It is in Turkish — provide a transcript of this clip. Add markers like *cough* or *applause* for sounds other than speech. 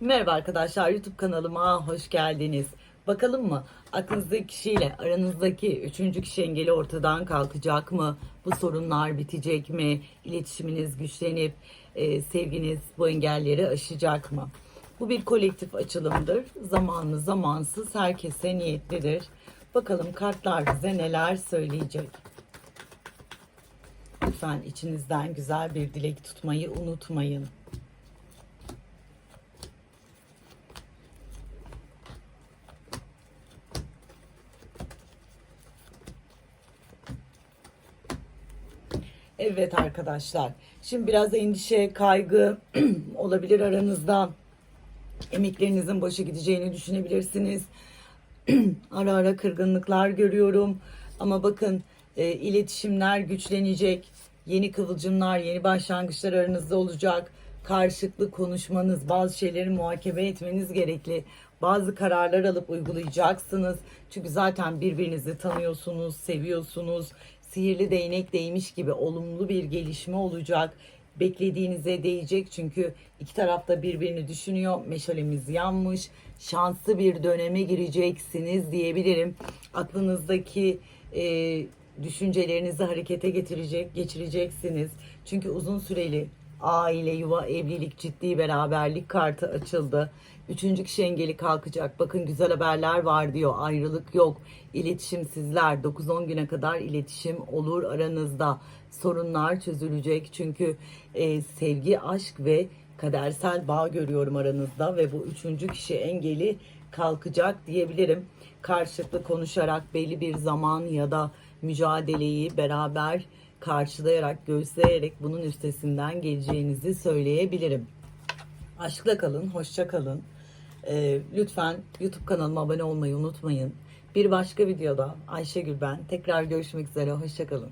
Merhaba arkadaşlar YouTube kanalıma hoş geldiniz. Bakalım mı aklınızdaki kişiyle aranızdaki üçüncü kişi engeli ortadan kalkacak mı? Bu sorunlar bitecek mi? İletişiminiz güçlenip e, sevginiz bu engelleri aşacak mı? Bu bir kolektif açılımdır. Zamanlı zamansız herkese niyetlidir. Bakalım kartlar bize neler söyleyecek. Lütfen içinizden güzel bir dilek tutmayı unutmayın. Evet arkadaşlar. Şimdi biraz endişe, kaygı *clears throat* olabilir aranızda. Emeklerinizin boşa gideceğini düşünebilirsiniz. *clears throat* ara ara kırgınlıklar görüyorum. Ama bakın e, iletişimler güçlenecek. Yeni kıvılcımlar, yeni başlangıçlar aranızda olacak. Karşılıklı konuşmanız, bazı şeyleri muhakeme etmeniz gerekli. Bazı kararlar alıp uygulayacaksınız. Çünkü zaten birbirinizi tanıyorsunuz, seviyorsunuz. Sihirli değnek değmiş gibi olumlu bir gelişme olacak beklediğinize değecek çünkü iki tarafta birbirini düşünüyor. Meşalemiz yanmış. Şanslı bir döneme gireceksiniz diyebilirim. Aklınızdaki e, düşüncelerinizi harekete getirecek, geçireceksiniz. Çünkü uzun süreli aile, yuva, evlilik, ciddi beraberlik kartı açıldı. Üçüncü kişi engeli kalkacak. Bakın güzel haberler var diyor. Ayrılık yok. İletişimsizler. 9-10 güne kadar iletişim olur aranızda. Sorunlar çözülecek. Çünkü e, sevgi, aşk ve kadersel bağ görüyorum aranızda. Ve bu üçüncü kişi engeli kalkacak diyebilirim. Karşılıklı konuşarak belli bir zaman ya da mücadeleyi beraber karşılayarak, göğüsleyerek bunun üstesinden geleceğinizi söyleyebilirim. Aşkla kalın, hoşça kalın. Ee, lütfen YouTube kanalıma abone olmayı unutmayın. Bir başka videoda Ayşegül ben. Tekrar görüşmek üzere, hoşça kalın.